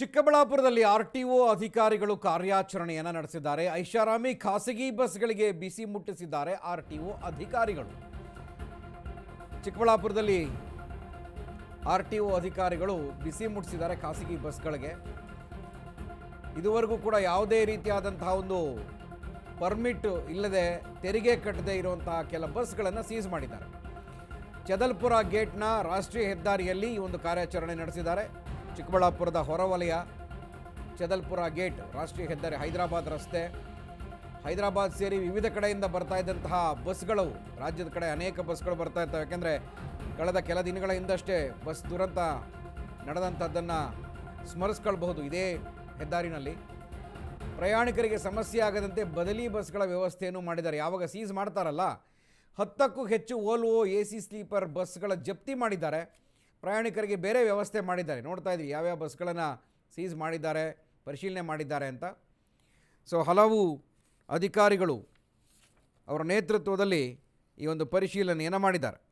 ಚಿಕ್ಕಬಳ್ಳಾಪುರದಲ್ಲಿ R T O ಅಧಿಕಾರಿಗಳು ಕಾರ್ಯಾಚರಣೆಯನ್ನು ನಡೆಸಿದ್ದಾರೆ. ಐಷಾರಾಮಿ ಖಾಸಗಿ ಬಸ್ಗಳಿಗೆ ಬಿಸಿ ಮುಟ್ಟಿಸಿದ್ದಾರೆ ಆರ್ ಟಿ ಒ ಅಧಿಕಾರಿಗಳು. ಚಿಕ್ಕಬಳ್ಳಾಪುರದಲ್ಲಿ ಆರ್ ಟಿ ಒ ಅಧಿಕಾರಿಗಳು ಬಿಸಿ ಮುಟ್ಟಿಸಿದ್ದಾರೆ ಖಾಸಗಿ ಬಸ್ಗಳಿಗೆ. ಇದುವರೆಗೂ ಕೂಡ ಯಾವುದೇ ರೀತಿಯಾದಂತಹ ಒಂದು ಪರ್ಮಿಟ್ ಇಲ್ಲದೆ ತೆರಿಗೆ ಕಟ್ಟದೇ ಇರುವಂತಹ ಕೆಲ ಬಸ್ಗಳನ್ನು ಸೀಸ್ ಮಾಡಿದ್ದಾರೆ. ಚದಲ್ಪುರ ಗೇಟ್ನ ರಾಷ್ಟ್ರೀಯ ಹೆದ್ದಾರಿಯಲ್ಲಿ ಈ ಒಂದು ಕಾರ್ಯಾಚರಣೆ ನಡೆಸಿದ್ದಾರೆ. ಚಿಕ್ಕಬಳ್ಳಾಪುರದ ಹೊರವಲಯ, ಚದಲ್ಪುರ ಗೇಟ್, ರಾಷ್ಟ್ರೀಯ ಹೆದ್ದಾರಿ ಹೈದರಾಬಾದ್ ರಸ್ತೆ. ಹೈದರಾಬಾದ್ ಸೇರಿ ವಿವಿಧ ಕಡೆಯಿಂದ ಬರ್ತಾ ಇದ್ದಂತಹ ಬಸ್ಗಳು, ರಾಜ್ಯದ ಕಡೆ ಅನೇಕ ಬಸ್ಗಳು ಬರ್ತಾ ಇರ್ತವೆ. ಯಾಕೆಂದರೆ ಕಳೆದ ಕೆಲ ದಿನಗಳ ಹಿಂದಷ್ಟೇ ಬಸ್ ದುರಂತ ನಡೆದಂಥದ್ದನ್ನು ಸ್ಮರಿಸ್ಕೊಳ್ಬಹುದು ಇದೇ ಹೆದ್ದಾರಿನಲ್ಲಿ. ಪ್ರಯಾಣಿಕರಿಗೆ ಸಮಸ್ಯೆ ಆಗದಂತೆ ಬದಲಿ ಬಸ್ಗಳ ವ್ಯವಸ್ಥೆಯನ್ನು ಮಾಡಿದ್ದಾರೆ. ಯಾವಾಗ ಸೀಸ್ ಮಾಡ್ತಾರಲ್ಲ, ಹತ್ತಕ್ಕೂ ಹೆಚ್ಚು ಓಲ್ವೋ ಎ ಸಿ ಸ್ಲೀಪರ್ ಬಸ್ಗಳ ಜಪ್ತಿ ಮಾಡಿದ್ದಾರೆ. ಪ್ರಯಾಣಿಕರಿಗೆ ಬೇರೆ ವ್ಯವಸ್ಥೆ ಮಾಡಿದ್ದಾರೆ. ನೋಡ್ತಾ ಇದ್ರಿ ಯಾವ್ಯಾವ ಬಸ್ಗಳನ್ನು ಸೀಸ್ ಮಾಡಿದ್ದಾರೆ, ಪರಿಶೀಲನೆ ಮಾಡಿದ್ದಾರೆ ಅಂತ. ಸೊ ಹಲವು ಅಧಿಕಾರಿಗಳು ಅವರ ನೇತೃತ್ವದಲ್ಲಿ ಈ ಒಂದು ಪರಿಶೀಲನೆಯನ್ನು ಮಾಡಿದ್ದಾರೆ.